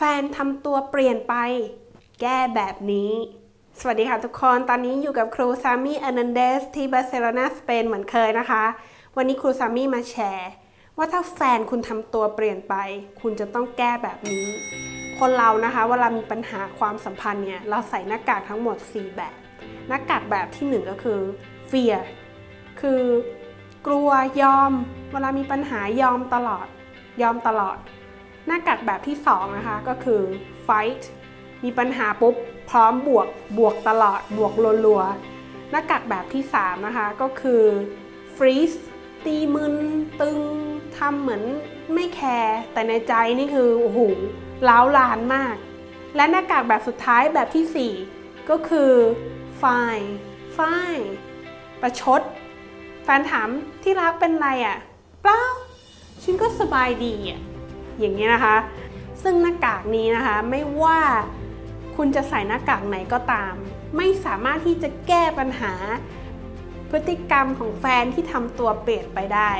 แฟนทำตัวเปลี่ยนไป แก้แบบนี้ สวัสดีค่ะทุกคน ตอนนี้อยู่กับครูซามีอนันเดสที่บาร์เซโลนาสเปนเหมือนเคยนะคะ วันนี้ครูซามีมาแชร์ ว่าถ้าแฟนคุณทำตัวเปลี่ยนไป คุณจะต้องแก้แบบนี้ คนเรานะคะเวลามีปัญหาความสัมพันธ์เนี่ยเราใส่หน้ากากทั้งหมด 4 แบบ หน้ากากแบบที่ 1 ก็คือ fear คือกลัวยอม เวลามีปัญหายอมตลอด ยอมตลอด หน้ากากแบบที่ 2 นะคะ ก็คือ fight มีปัญหาปุ๊บ พร้อมบวกบวกตลอดบวกรัวๆหน้ากากแบบที่ 3 นะคะ ก็คือ freeze ตีมึนตึงทำเหมือนไม่แคร์แต่ในใจนี่คือโอ้โหล้าวลานมาก และหน้ากากแบบสุดท้ายแบบที่ 4 ก็คือ fine fine ประชด แฟนถามที่รักเป็นไรอะ่ะ เปล่า ฉันก็สบายดีอะ อย่างนี้นะคะ ซึ่งหน้ากากนี้นะคะไม่ว่าคุณจะใส่หน้ากากไหนก็ตาม ไม่สามารถที่จะแก้ปัญหา พฤติกรรมของแฟนที่ทำตัวเปลี่ยนไปได้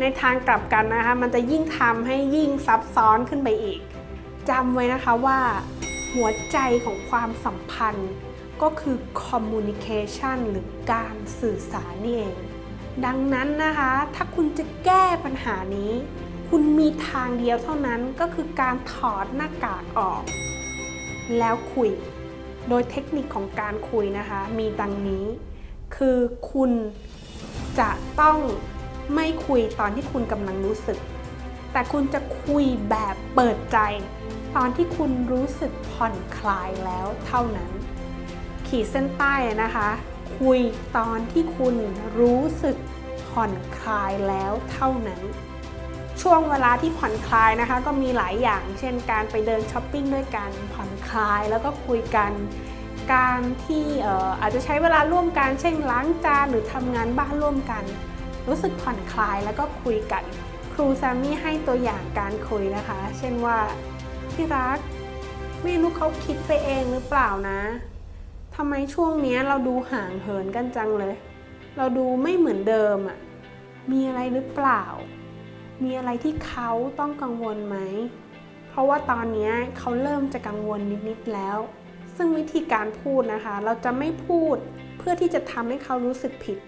ในทางกลับกันนะคะ มันจะยิ่งทำให้ยิ่งซับซ้อนขึ้นไปอีกจำไว้นะคะว่า หัวใจของความสัมพันธ์ก็คือ communication หรือการสื่อสารนี่เอง ดังนั้นนะคะ ถ้าคุณจะแก้ปัญหานี้ คุณมี ทางเดียวเท่านั้นก็คือการถอดหน้ากากออก แล้วคุย โดยเทคนิคของการคุยนะคะ มีดังนี้ คือคุณจะต้องไม่คุยตอนที่คุณกำลังรู้สึก แต่คุณจะคุยแบบเปิดใจ ตอนที่คุณรู้สึกผ่อนคลายแล้วเท่านั้น ขีดเส้นใต้นะคะ คุยตอนที่คุณรู้สึกผ่อนคลายแล้วเท่านั้น ช่วงเวลาที่ผ่อนคลายนะคะ ก็มีหลายอย่าง เช่นการไปเดินช้อปปิ้งด้วยกันผ่อนคลายแล้วก็คุยกัน การที่อออาจจะใช้เวลาร่วมกันเช่นล้างจานหรือทำงานบ้านร่วมกัน รู้สึกผ่อนคลายแล้วก็คุยกัน ครูแซมมี่ให้ตัวอย่างการคุยนะคะ เช่นว่าที่รักไม่รู้เขาคิดไปเองหรือเปล่านะทำไมช่วงนี้เราดูห่างเหินกันจังเลย เราดูไม่เหมือนเดิมอะ่ะมีอะไรหรือเปล่า มีอะไรที่เขาต้องกังวลไหม เพราะว่าตอนนี้เขาเริ่มจะกังวลนิดๆแล้ว ซึ่งวิธีการพูดนะคะ เราจะไม่พูดเพื่อที่จะทำให้เขารู้สึกผิด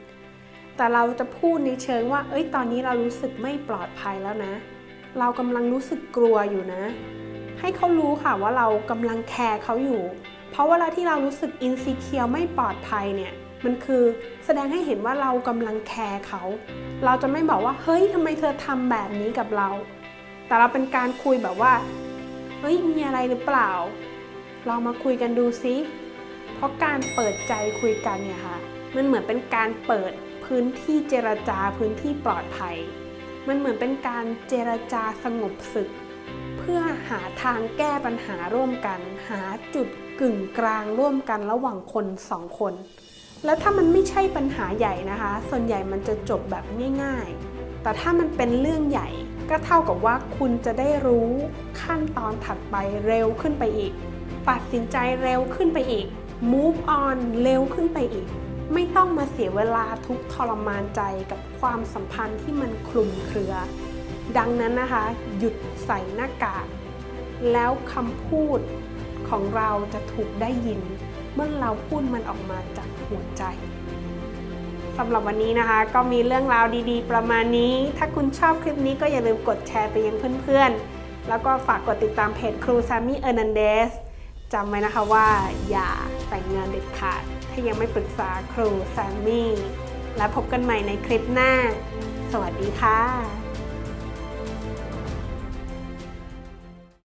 แต่เราจะพูดในเชิงว่า เอ้ย ตอนนี้เรารู้สึกไม่ปลอดภัยแล้วนะ เรากำลังรู้สึกกลัวอยู่นะ ให้เขารู้ค่ะว่าเรากำลังแคร์เขาอยู่ เพราะเวลาที่เรารู้สึกอินซีเคียวไม่ปลอดภัยเนี่ย มันคือแสดงให้เห็นว่าเรากำลังแคร์เขา เราจะไม่บอกว่าเฮ้ยทำไมเธอทำแบบนี้กับเรา แต่เราเป็นการคุยแบบว่าเฮ้ยมีอะไรหรือเปล่าเรามาคุยกันดูซิ เพราะการเปิดใจคุยกันเนี่ยค่ะ มันเหมือนเป็นการเปิดพื้นที่เจรจาพื้นที่ปลอดภัย มันเหมือนเป็นการเจรจาสงบศึก เพื่อหาทางแก้ปัญหาร่วมกัน หาจุดกึ่งกลางร่วมกันระหว่างคนสองคน แล้วถ้ามันไม่ใช่ปัญหาใหญ่นะคะ ส่วนใหญ่มันจะจบแบบง่าย ๆ แต่ถ้ามันเป็นเรื่องใหญ่ก็เท่ากับว่าคุณจะได้รู้ขั้นตอนถัดไปเร็วขึ้นไปอีก ตัดสินใจเร็วขึ้นไปอีก move on เร็วขึ้นไปอีก ไม่ต้องมาเสียเวลาทุกทรมานใจกับความสัมพันธ์ที่มันคลุมเครือ ดังนั้นนะคะ หยุดใส่หน้ากาก แล้วคำพูดของเราจะถูกได้ยิน เมื่อเราพูดมันออกมาจาก หัวใจสำหรับวันนี้นะคะ ก็มีเรื่องราวดีๆ ประมาณนี้ ถ้าคุณชอบคลิปนี้ก็อย่าลืมกดแชร์ไปยังเพื่อนๆ แล้วก็ฝากกดติดตามเพจครูซามี่เออร์นันเดสจำไว้นะคะว่าอย่าแต่งงานเด็ดขาด ถ้ายังไม่ปรึกษาครูซมมี่ และพบกันใหม่ในคลิปหน้า สวัสดีค่ะ